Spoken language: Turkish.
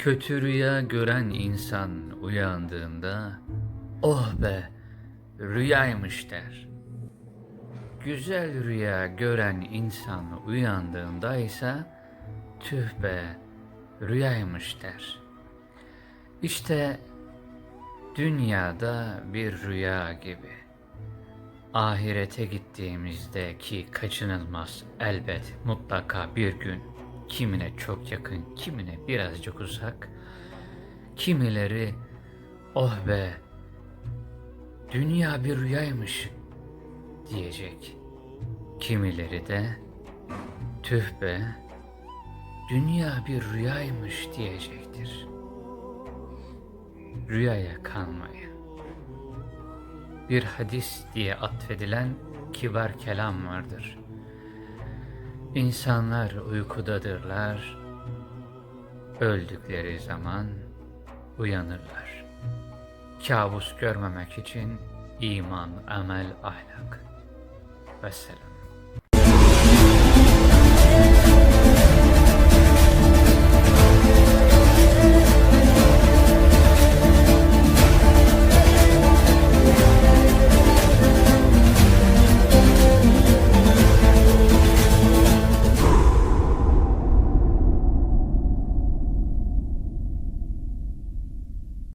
Kötü rüya gören insan uyandığında oh be rüyaymış der. Güzel rüya gören insan uyandığında ise tüh be rüyaymış der. İşte dünyada bir rüya gibi. Ahirete gittiğimizde ki kaçınılmaz elbet mutlaka bir gün kimine çok yakın, kimine birazcık uzak, kimileri oh be dünya bir rüyaymış diyecek. Kimileri de tüh be dünya bir rüyaymış diyecektir. Rüyaya kanmayın bir hadis diye atfedilen kibar kelam vardır. İnsanlar uykudadırlar, öldükleri zaman uyanırlar. Kabus görmemek için iman, amel, ahlak. Vesselam.